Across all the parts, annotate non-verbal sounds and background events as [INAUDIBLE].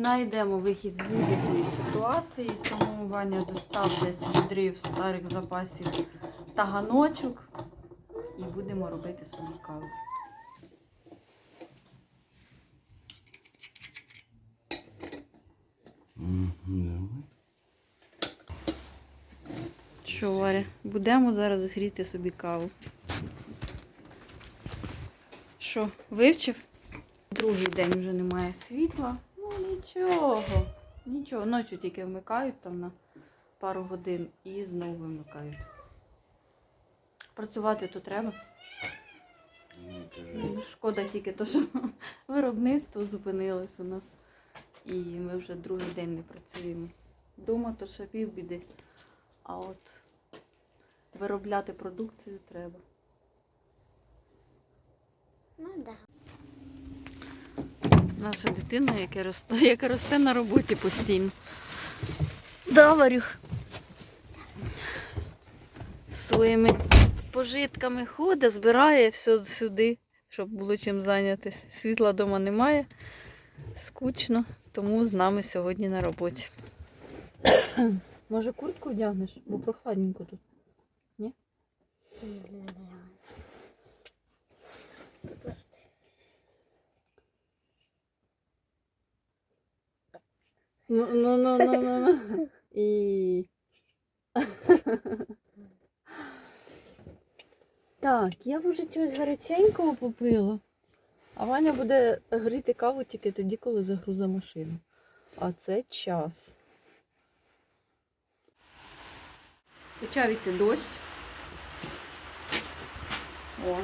Знайдемо вихід з будь-якої ситуації, тому Ваня достав десь відрив старих запасів таганочок і будемо робити собі каву. Що, Варя, будемо зараз гріти собі каву. Що, вивчив? Другий день вже немає світла. Нічого. Нічого. Ночі тільки вмикають там на пару годин і знову вимикають. Працювати то треба. Ну, Шкода тільки то, що [LAUGHS] виробництво зупинилось у нас. І ми вже другий день не працюємо. Дома то ще півбіди. А от виробляти продукцію треба. Ну да. Наша дитина, яка росте, [LAUGHS] яка росте на роботі постійно. Да, Варюх. Своїми пожитками ходить, збирає все сюди, щоб було чим зайнятися. Світла вдома немає, скучно, тому з нами сьогодні на роботі. Може куртку вдягнеш, бо прохладненько тут. Ну, ну, ну, ну, ну, ну. І. Так, я вже щось гаряченького попила. А Ваня буде гріти каву тільки тоді, коли загруза машину. А це час. Почав йти дощ. О,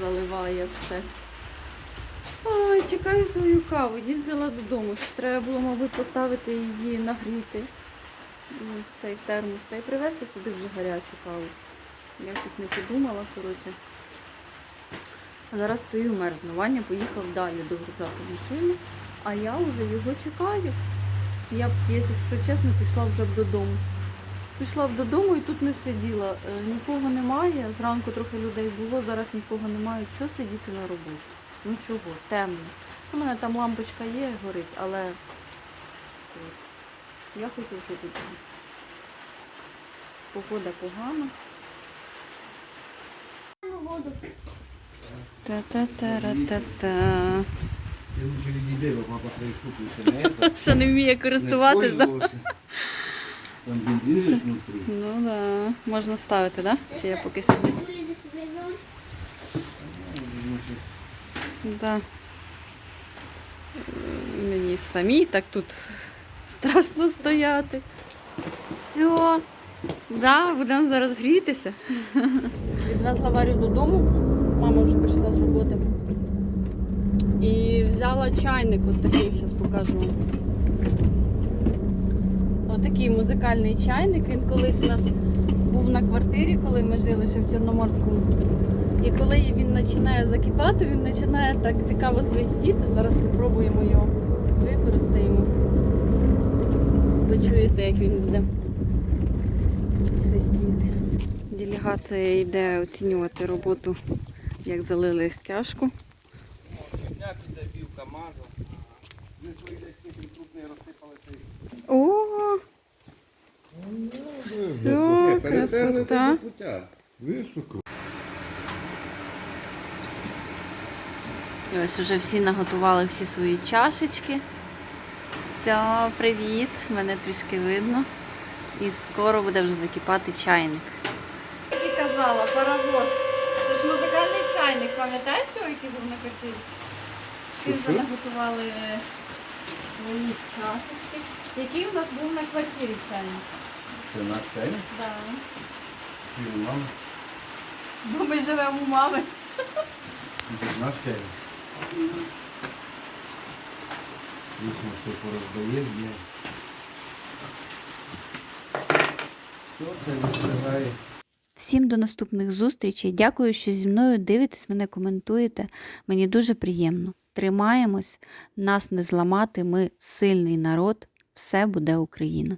заливає все. Чекаю свою каву. Їздила додому. Ще треба було, мабуть, поставити її нагріти. Ну, Цей термос. Та й привезти сюди вже гарячу каву. Я щось не подумала, коротше. А зараз стою мерзну. Ваня поїхав далі догружати машину, а я вже його чекаю. Я б, якщо чесно, пішла вже б додому. Пішла б додому і тут не сиділа. Е, Нікого немає. Зранку трохи людей було, зараз нікого немає. Що сидіти на роботі? Ну чого, темно. У мене там лампочка є, горить, але от, я хочу вже додому. Погода погана. Та-та-та-ра-та-та. Я лучше відійди, бо папа цією штукою ще не это, [LAUGHS] Що не вміє користуватись, не. Там бензин же внутрі. Ну да. Можна ставити, так? Да? Чи я поки собі. Да. Мені самі так тут страшно стояти. Все. Да, будемо зараз грітися. Відвезла Варю додому. Мама вже прийшла з роботи. І взяла чайник, от такий, зараз покажу. Отакий музикальний чайник. Він колись у нас був на квартирі, коли ми жили ще в Чорноморському. І коли він починає закипати, він починає так цікаво свистіти. Зараз спробуємо його використаємо. Ви чуєте, як він буде свистіти. Делегація йде оцінювати роботу, як залили стяжку. О, все, красота. Високо. І ось уже всі наготували всі свої чашечки. Та, привіт, мене трішки видно. І скоро буде вже закипати чайник. Як і казала, паровоз. Це ж музикальний чайник, пам'ятаєш, що який був на квартирі? Всі вже наготували свої чашечки. Який у нас був на квартирі чайник? Це наш чайник? Да. Чи у мами? Бо ми живемо у мами. Це наш чайник. Вічно все пороздає, є. Все, це висягає. Всім до наступних зустрічей. Дякую, що зі мною дивитесь, мене коментуєте. Мені дуже приємно. Тримаємось, нас не зламати. Ми сильний народ. Все буде Україна.